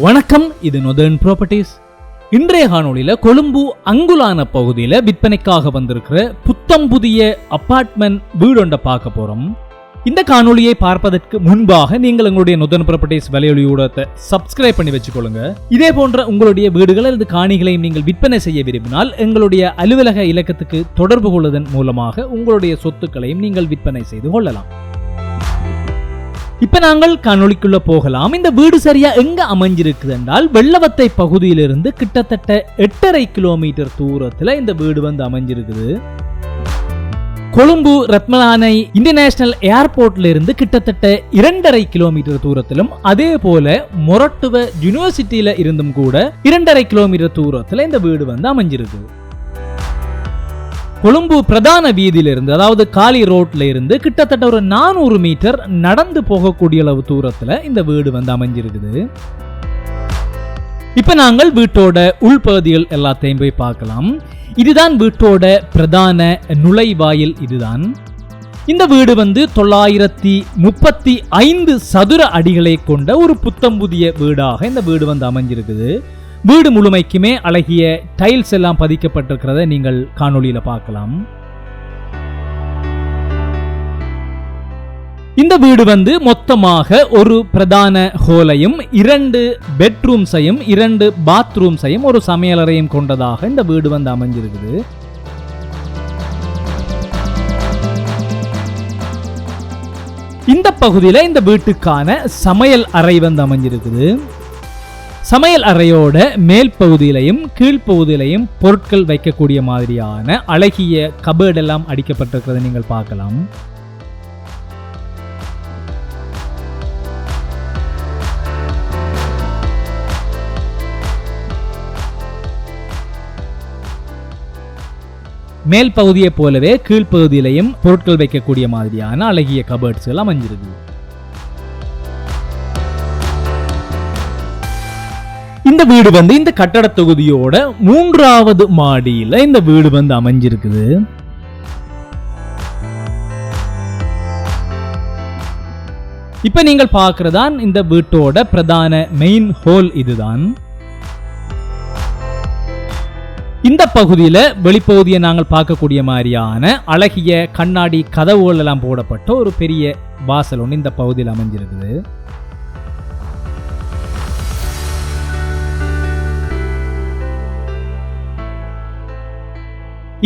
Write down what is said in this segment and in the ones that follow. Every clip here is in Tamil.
வணக்கம் இது நொதர்ன் ப்ராப்பர்ட்டிஸ் இன்றைய காணொலியில் கொழும்பு அங்குலான பகுதியில விற்பனைக்காக வந்திருக்கிற புத்தம் புதிய அப்பார்ட்மெண்ட் வீடொண்ட பார்க்க போகிறோம் இந்த காணொலியை பார்ப்பதற்கு முன்பாக நீங்கள் எங்களுடைய நொதன் ப்ராப்பர்ட்டிஸ் விலையொலி ஊடகத்தை சப்ஸ்கிரைப் பண்ணி வச்சுக்கொள்ளுங்க. இதே போன்ற உங்களுடைய வீடுகள் அல்லது காணிகளையும் நீங்கள் விற்பனை செய்ய விரும்பினால் எங்களுடைய அலுவலக இலக்கத்துக்கு தொடர்பு கொள்வதன் மூலமாக உங்களுடைய சொத்துக்களையும் நீங்கள் விற்பனை செய்து கொள்ளலாம். இப்ப நாங்கள் காணொளிக்குள்ள போகலாம். இந்த வீடு சரியா எங்க அமைஞ்சிருக்குது என்றால் வெள்ளவத்தை பகுதியிலிருந்து கிட்டத்தட்ட எட்டரை கிலோமீட்டர் தூரத்துல இந்த வீடு வந்து அமைஞ்சிருக்குது. கொழும்பு ரத்மலானை இன்டர்நேஷனல் ஏர்போர்ட்ல இருந்து கிட்டத்தட்ட இரண்டரை கிலோமீட்டர் தூரத்திலும் அதே போல மொரட்டுவ யூனிவர்சிட்டியில இருந்தும் கூட இரண்டரை கிலோமீட்டர் தூரத்துல இந்த வீடு வந்து அமைஞ்சிருக்கு. கொழும்பு பிரதான வீதியிலிருந்து அதாவது காலி ரோட்ல இருந்து கிட்டத்தட்ட ஒரு நானூறு மீட்டர் நடந்து போகக்கூடிய அளவு தூரத்துல இந்த வீடு வந்து அமைஞ்சிருக்குது. இப்ப நாங்கள் வீட்டோட உள்பகுதிகள் எல்லாத்தையும் போய் பார்க்கலாம். இதுதான் வீட்டோட பிரதான நுழைவாயில் இதுதான். இந்த வீடு வந்து தொள்ளாயிரத்தி முப்பத்தி ஐந்து சதுர அடிகளை கொண்ட ஒரு புத்தம் புதிய வீடாக இந்த வீடு வந்து அமைஞ்சிருக்குது. வீடு முழுமைக்குமே அழகிய டைல்ஸ் எல்லாம் பதிக்கப்பட்டிருக்கிறத நீங்கள் காணொளியில பார்க்கலாம். இந்த வீடு வந்து மொத்தமாக ஒரு பிரதான ஹோலையும் இரண்டு பெட்ரூம்ஸையும் இரண்டு பாத்ரூம்ஸையும் ஒரு சமையலறையும் கொண்டதாக இந்த வீடு வந்து அமைஞ்சிருக்குது. இந்த பகுதியில் இந்த வீட்டுக்கான சமையல் அறை வந்து அமைஞ்சிருக்குது. சமையல் அறையோட மேல் பகுதியிலையும் கீழ்ப்பகுதியிலையும் பொருட்கள் வைக்கக்கூடிய மாதிரியான அழகிய கபேர்ட் எல்லாம் அடிக்கப்பட்டிருக்கிறத நீங்கள் பார்க்கலாம். மேல் பகுதியை போலவே கீழ்ப்பகுதியிலையும் பொருட்கள் வைக்கக்கூடிய மாதிரியான அழகிய கபேர்ட்ஸ் எல்லாம் அமைஞ்சிருக்கு இந்த வீடு வந்து இந்த கட்டட தொகுதியோட மூன்றாவது மாடியில இந்த வீடு வந்து அமைஞ்சிருக்குது. இப்ப நீங்கள் பார்க்கறதான் இந்த வீட்டோட பிரதான மெயின் ஹோல் இதுதான். இந்த பகுதியில வெளிப்பகுதியை நாங்கள் பார்க்கக்கூடிய மாதிரியான அழகிய கண்ணாடி கதவுகள் எல்லாம் போடப்பட்ட ஒரு பெரிய வாசல் ஒன்று இந்த பகுதியில் அமைஞ்சிருக்குது.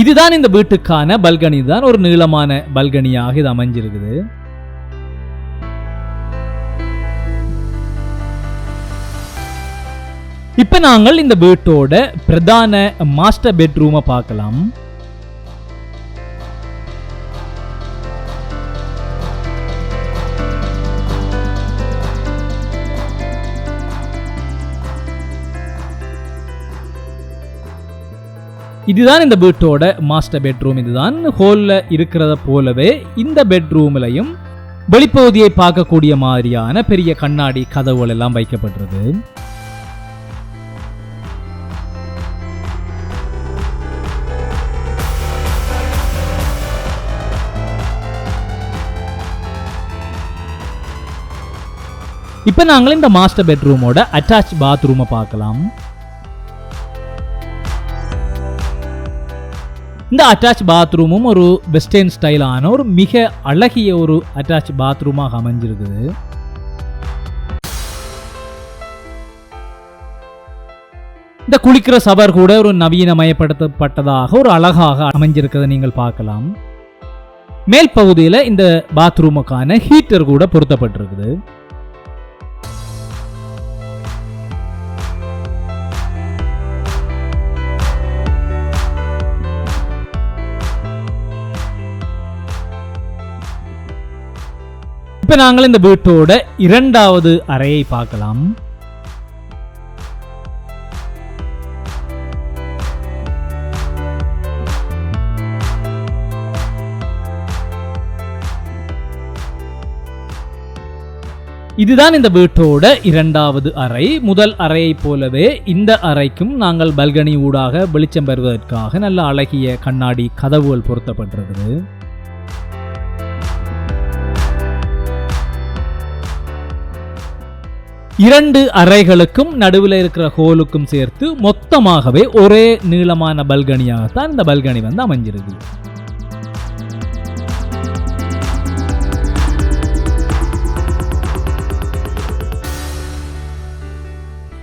இதுதான் இந்த வீட்டுக்கான பல்கனி. தான் ஒரு நீளமான பல்கனியாக இது அமைஞ்சிருக்குது. இப்ப நாங்கள் இந்த வீட்டோட பிரதான மாஸ்டர் பெட்ரூமை பார்க்கலாம். இதுதான் இந்த வீட்டோட மாஸ்டர் பெட்ரூம் இதுதான் ஹோல்ல இருக்கிறத போலவே இந்த பெட்ரூம்லையும் வெளிப்பகுதியை பார்க்கக்கூடிய மாதிரியான பெரிய கண்ணாடி கதவுகள் எல்லாம் வைக்கப்பட்டிருக்கு. இப்போ நாங்கள் இந்த மாஸ்டர் பெட்ரூமோட அட்டாச் பாத்ரூமை பார்க்கலாம். இந்த அட்டாச் பாத்ரூமும் ஒரு வெஸ்டர்ன் ஸ்டைலான ஒரு மிக அழகிய ஒரு அட்டாச் பாத்ரூமாக அமைஞ்சிருக்குது. இந்த குளிக்கிற சவர் கூட ஒரு நவீனமயப்படுத்தப்பட்டதாக ஒரு அழகாக அமைஞ்சிருக்கிறதை நீங்கள் பார்க்கலாம். மேல் பகுதியில் இந்த பாத்ரூமுக்கான ஹீட்டர் கூட பொருத்தப்பட்டிருக்குது. இப்போ நாங்கள் இந்த வீட்டோட இரண்டாவது அறையை பார்க்கலாம். இதுதான் இந்த வீட்டோட இரண்டாவது அறை. முதல் அறையை போலவே இந்த அறைக்கும் நாங்கள் பல்கனி ஊடாக வெளிச்சம் பெறுவதற்காக நல்ல அழகிய கண்ணாடி கதவுகள் பொருத்தப்பட்டிருக்குது இரண்டு அறைகளுக்கும் நடுவில் இருக்கிற ஹோலுக்கும் சேர்த்து மொத்தமாகவே ஒரே நீளமான பல்கனியாகத்தான் இந்த பல்கனி வந்து அமைஞ்சிருக்கு.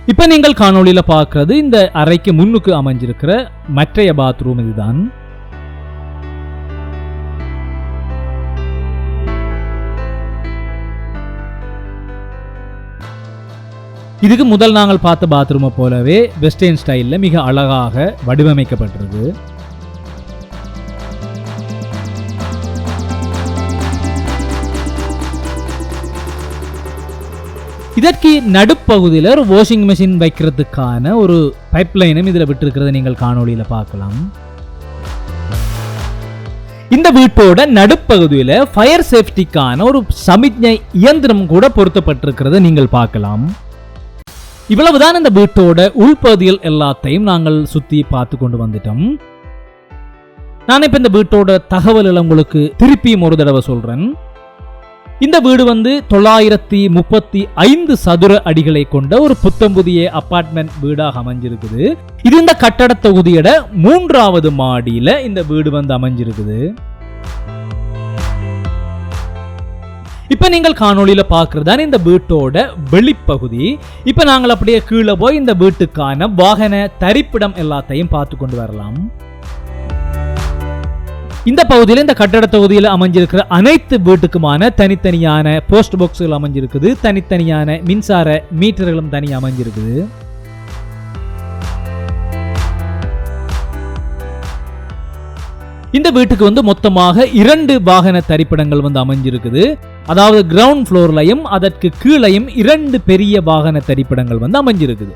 இப்ப நீங்கள் காணொளியில பார்க்குறது இந்த அறைக்கு முன்னுக்கு அமைஞ்சிருக்கிற மற்றைய பாத்ரூம் இதுதான். இதுக்கு முதல் நாங்கள் பார்த்த பாத்ரூமை போலவே வெஸ்டர்ன் ஸ்டைலில் மிக அழகாக வடிவமைக்கப்பட்டிருக்கு. இதற்கு நடுப்பகுதியில் ஒரு வாஷிங் மிஷின் வைக்கிறதுக்கான ஒரு பைப் லைனும் இதில் விட்டிருக்கிறத நீங்கள் காணொளியில் பார்க்கலாம். இந்த வீட்டோட நடுப்பகுதியில் ஃபயர் சேஃப்டிக்கான ஒரு சமிக்ஞை இயந்திரம் கூட பொருத்தப்பட்டிருக்கிறத நீங்கள் பார்க்கலாம். இவ்வளவுதான் இந்த வீட்டோட உள்பகுதியில் எல்லாத்தையும் நாங்கள் சுத்தி பார்த்து கொண்டு வந்துட்டோம். நான் இப்ப இந்த வீட்டோட தகவல் உங்களுக்கு திருப்பியும் ஒரு தடவை சொல்றேன். இந்த வீடு வந்து தொள்ளாயிரத்தி முப்பத்தி ஐந்து சதுர அடிகளை கொண்ட ஒரு புத்தம்புதிய அபார்ட்மெண்ட் வீடாக அமைஞ்சிருக்குது. இது இந்த கட்டட தொகுதியோட மூன்றாவது மாடியில இந்த வீடு வந்து அமைஞ்சிருக்குது. இப்ப நீங்கள் காணொளியில பாக்குறதுதான் இந்த வீட்டோட வெளிப்பகுதி. இப்ப நாங்கள் அப்படியே கீழே போய் இந்த வீட்டுக்கான வாகன தரிப்பிடம் எல்லாத்தையும் பார்த்து கொண்டு வரலாம். இந்த பகுதியில் இந்த கட்டட தொகுதியில் அமைஞ்சிருக்கிற அனைத்து வீட்டுக்குமான தனித்தனியான போஸ்ட் பாக்ஸுகள் அமைஞ்சிருக்குது. தனித்தனியான மின்சார மீட்டர்களும் தனி அமைஞ்சிருக்குது. இந்த வீட்டுக்கு வந்து மொத்தமாக இரண்டு வாகன தரிப்பிடங்கள் வந்து அமைஞ்சிருக்குது. அதாவது கிரவுண்ட் ஃப்ளோர்லையும் அதற்கு கீழையும் இரண்டு பெரிய வாகன தரிப்பிடங்கள் வந்து அமைஞ்சிருக்குது.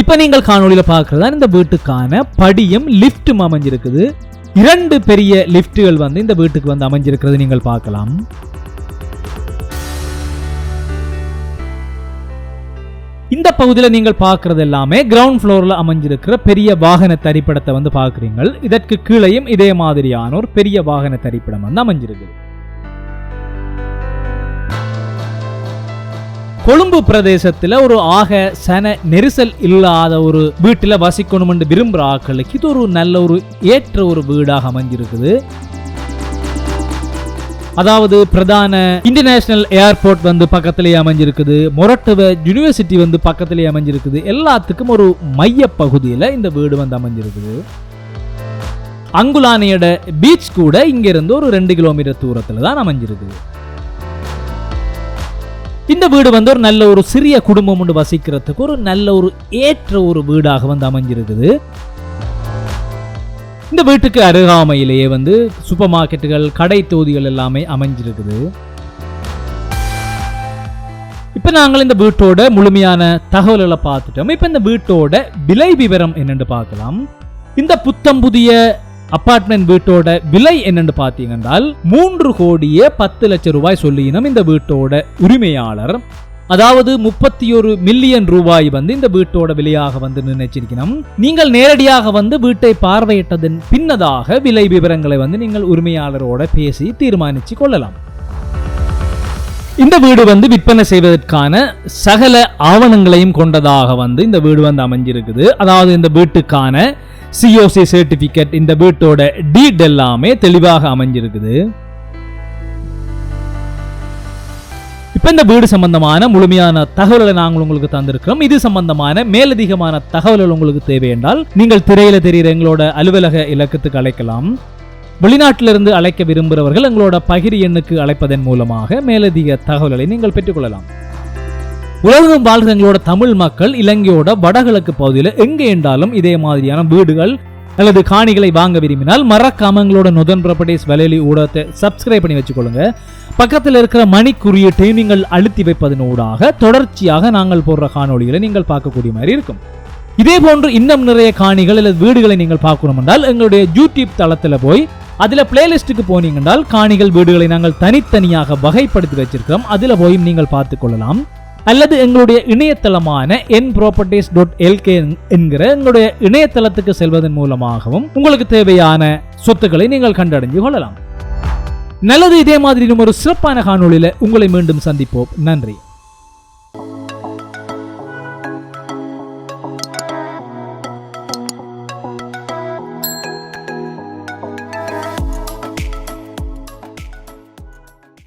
இப்ப நீங்கள் காணொளியில பார்க்குறதா இந்த வீட்டுக்கான படியும் லிஃப்ட்டும் அமைஞ்சிருக்குது. இரண்டு பெரிய லிஃப்ட்டுகள் வந்து இந்த வீட்டுக்கு வந்து அமைஞ்சிருக்கிறது நீங்கள் பார்க்கலாம். இந்த பகுதியில் நீங்கள் பார்க்கறது எல்லாமே கிரவுண்ட் ஃப்ளோர்ல அமைஞ்சிருக்கிற பெரிய வாகன தரிப்பிடத்தை வந்து பார்க்குறீங்கள் இதற்கு கீழேயும் இதே மாதிரியான ஒரு பெரிய வாகன தரிப்பிடம் வந்து அமைஞ்சிருக்கு கொழும்பு பிரதேசத்துல ஒரு ஆக சன நெரிசல் இல்லாத ஒரு வீட்டுல வசிக்கணும் என்று விரும்புற ஆட்களுக்கு இது ஒரு நல்ல ஒரு ஏற்ற ஒரு வீடாக அமைஞ்சிருக்குது. அதாவது பிரதான இன்டர்நேஷனல் ஏர்போர்ட் வந்து பக்கத்திலேயே அமைஞ்சிருக்குது. மொரட்டுவ யூனிவர்சிட்டி வந்து பக்கத்திலேயே அமைஞ்சிருக்குது. எல்லாத்துக்கும் ஒரு மைய பகுதியில் இந்த வீடு வந்து அமைஞ்சிருக்குது. அங்குலானையோட பீச் கூட இங்கிருந்து ஒரு ரெண்டு கிலோமீட்டர் தூரத்தில் தான் அமைஞ்சிருக்குது இந்த வீடு வந்து ஒரு நல்ல ஒரு சிறிய குடும்பம் ஒன்று வசிக்கிறதுக்கு ஒரு நல்ல ஒரு ஏற்ற ஒரு வீடாக வந்து அமைஞ்சிருக்குது. இந்த வீட்டுக்கு அருகாமையிலேயே வந்து சூப்பர் மார்க்கெட்டுகள் கடை தொகுதிகள் எல்லாமே அமைஞ்சிருக்குது. இப்போ நாங்கள் இந்த வீட்டோட முழுமையான தகவல்களை பார்த்துட்டோம். இப்ப இந்த வீட்டோட விலை விவரம் என்னன்னு பார்க்கலாம். இந்த புத்தம் புதிய அப்பார்ட்மெண்ட் வீட்டோட விலை என்னன்னு பார்த்தீங்கன்னா மூன்று கோடியே பத்து லட்சம் ரூபாய் சொல்லினோம் இந்த வீட்டோட உரிமையாளர். அதாவது முப்பத்தி ஒரு மில்லியன் ரூபாய் வந்து இந்த வீட்டோட விலையாக வந்து நிர்ணயிச்சிருக்கணும். நீங்கள் நேரடியாக வந்து வீட்டை பார்வையிட்டதன் பின்னதாக விலை விவரங்களை வந்து நீங்கள் உரிமையாளரோட பேசி தீர்மானிச்சு கொள்ளலாம். இந்த வீடு வந்து விற்பனை செய்வதற்கான சகல ஆவணங்களையும் கொண்டதாக வந்து இந்த வீடு வந்து அமைஞ்சிருக்குது. அதாவது இந்த வீட்டுக்கான சிஓசி சர்டிபிகேட் இந்த வீட்டோட டீட் எல்லாமே தெளிவாக அமைஞ்சிருக்குது. இப்போ இந்த வீடு சம்பந்தமான முழுமையான தகவல்களை நாங்கள் உங்களுக்கு தந்திருக்கிறோம். இது சம்பந்தமான மேலதிகமான தகவல்கள் உங்களுக்கு தேவை என்றால் நீங்கள் திரையில தெரிகிற எங்களோட அலுவலக இலக்கத்துக்கு அழைக்கலாம். வெளிநாட்டிலிருந்து அழைக்க விரும்புகிறவர்கள் எங்களோட பகிர் எண்ணுக்கு அழைப்பதன் மூலமாக மேலதிக தகவல்களை நீங்கள் பெற்றுக்கொள்ளலாம். உலகம் வாழ்கிற எங்களோட தமிழ் மக்கள் இலங்கையோட வடகிழக்கு பகுதியில் எங்கே என்றாலும் இதே மாதிரியான வீடுகள் அல்லது காணிகளை வாங்க விரும்பினால் மறக்காம எங்களோட நுதன் ப்ராப்பர்ட்டிஸ் வலையொலி ஊடகத்தை சப்ஸ்கிரைப் பண்ணி வச்சுக்கொள்ளுங்க. பக்கத்தில் இருக்கிற மணி நீங்கள் அழுத்தி வைப்பதனூடாக தொடர்ச்சியாக நாங்கள் போடுற காணொளிகளை நீங்கள் பார்க்கக்கூடிய மாதிரி இருக்கும். இதே போன்று இன்னும் நிறைய காணிகள் அல்லது வீடுகளை நீங்கள் பார்க்கணும் என்றால் எங்களுடைய யூடியூப் தளத்தில் போய் அதில் பிளேலிஸ்ட்டுக்கு போனீங்கன்றால் காணிகள் வீடுகளை நாங்கள் தனித்தனியாக வகைப்படுத்தி வச்சிருக்கிறோம். அதில் போய் நீங்கள் பார்த்துக்கொள்ளலாம் கொள்ளலாம். அல்லது எங்களுடைய இணையதளமான என் ப்ராப்பர்ட்டிஸ் டாட் எல்கே என்கிற எங்களுடைய இணையதளத்துக்கு செல்வதன் மூலமாகவும் உங்களுக்கு தேவையான சொத்துக்களை நீங்கள் கண்டடைஞ்சு கொள்ளலாம். நல்லது இதே மாதிரி ஒரு சிறப்பான காணொலியில் உங்களை மீண்டும் சந்திப்போம். நன்றி.